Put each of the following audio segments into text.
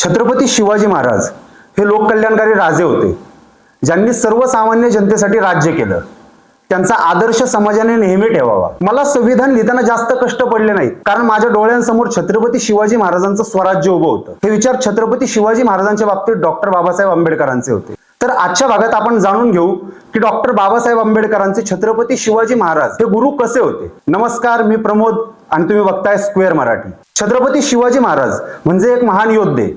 छत्रपती शिवाजी महाराज हे लोककल्याणकारी राजे होते. ज्यांनी सर्वसामान्य जनतेसाठी राज्य केलं. त्यांचा आदर्श समाजाने नेहमी ठेवावा. मला संविधान लिहिताना जास्त कष्ट पडले नाहीत. कारण माझ्या डोळ्यांसमोर छत्रपती शिवाजी महाराजांचं स्वराज्य उभं होतं. हे विचार छत्रपती शिवाजी महाराजांच्या बाबतीत डॉक्टर बाबासाहेब आंबेडकरांचे होते. तर आजच्या भागात आपण जाणून घेऊ की डॉक्टर बाबासाहेब आंबेडकरांचे छत्रपती शिवाजी महाराज हे गुरु कसे होते? नमस्कार मी प्रमोद आणि तुम्ही बघताय स्क्वेअर मराठी. छत्रपती शिवाजी महाराज म्हणजे एक महान योद्धे.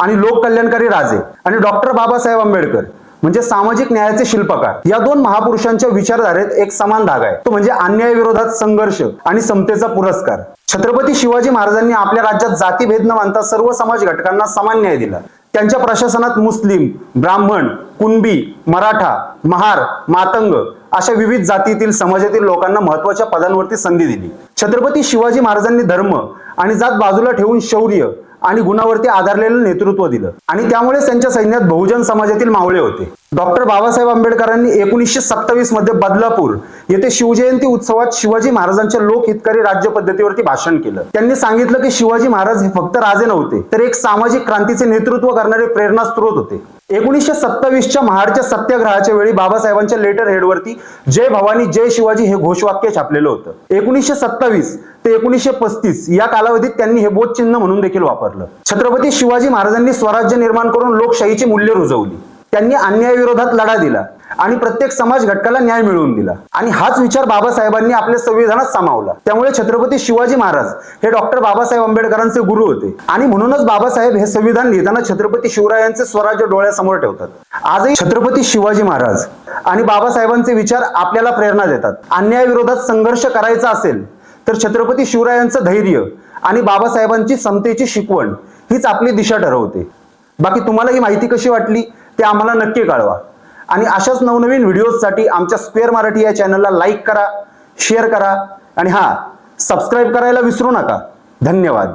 आणि लोककल्याणकारी राजे आणि डॉक्टर बाबासाहेब आंबेडकर म्हणजे सामाजिक न्यायाचे शिल्पकार या दोन महापुरुषांच्या विचारधारेत एक समान धागा आहे. तो म्हणजे अन्याय विरोधात संघर्ष आणि समतेचा पुरस्कार. छत्रपती शिवाजी महाराजांनी आपल्या राज्यात जातीभेद न मानता सर्व समाज घटकांना समान न्याय दिला. त्यांच्या प्रशासनात मुस्लिम ब्राह्मण कुणबी मराठा महार मातंग अशा विविध जातीतील समाजातील लोकांना महत्त्वाच्या पदांवरती संधी दिली. छत्रपती शिवाजी महाराजांनी धर्म आणि जात बाजूला ठेवून शौर्य आणि गुणावरती आधारलेलं नेतृत्व दिलं. आणि त्यामुळे त्यांच्या सैन्यात बहुजन समाजातील मावळे होते. डॉक्टर बाबासाहेब आंबेडकरांनी एकोणीसशे सत्तावीसमध्ये बदलापूर येथे शिवजयंती उत्सवात शिवाजी महाराजांच्या लोकहितकारी राज्य पद्धतीवरती भाषण केलं. त्यांनी सांगितलं की शिवाजी महाराज हे फक्त राजे नव्हते तर एक सामाजिक क्रांतीचे नेतृत्व करणारे प्रेरणा स्त्रोत होते. एकोणीसशे सत्तावीसच्या महाडच्या सत्याग्रहाच्या वेळी बाबासाहेबांच्या लेटर हेडवरती जय भवानी जय शिवाजी हे घोषवाक्य छापलेलं होतं. एकोणीसशे सत्तावीस ते एकोणीसशे पस्तीस या कालावधीत त्यांनी हे बोधचिन्ह म्हणून देखील वापरलं. छत्रपती शिवाजी महाराजांनी स्वराज्य निर्माण करून लोकशाहीची मूल्य रुजवली. त्यांनी अन्यायाविरोधात लढा दिला. आणि प्रत्येक समाज घटकाला न्याय मिळवून दिला. आणि हाच विचार बाबासाहेबांनी आपल्या संविधानात सामावला. त्यामुळे छत्रपती शिवाजी महाराज हे डॉक्टर बाबासाहेब आंबेडकरांचे गुरु होते. आणि म्हणूनच बाबासाहेब हे संविधान लिहिताना छत्रपती शिवरायांचे स्वराज्य डोळ्यासमोर ठेवतात. आजही छत्रपती शिवाजी महाराज आणि बाबासाहेबांचे विचार आपल्याला प्रेरणा देतात. अन्यायाविरोधात संघर्ष करायचा असेल तर छत्रपती शिवरायांचं धैर्य आणि बाबासाहेबांची समतेची शिकवण हीच आपली दिशा ठरवते. बाकी तुम्हाला ही माहिती कशी वाटली ते आम्हाला नक्की कळवा. आणि अशाच नवनवीन व्हिडिओजसाठी आमच्या स्क्वेअर मराठी या चॅनलला लाईक करा शेअर करा आणि हां सबस्क्राईब करायला विसरू नका. धन्यवाद.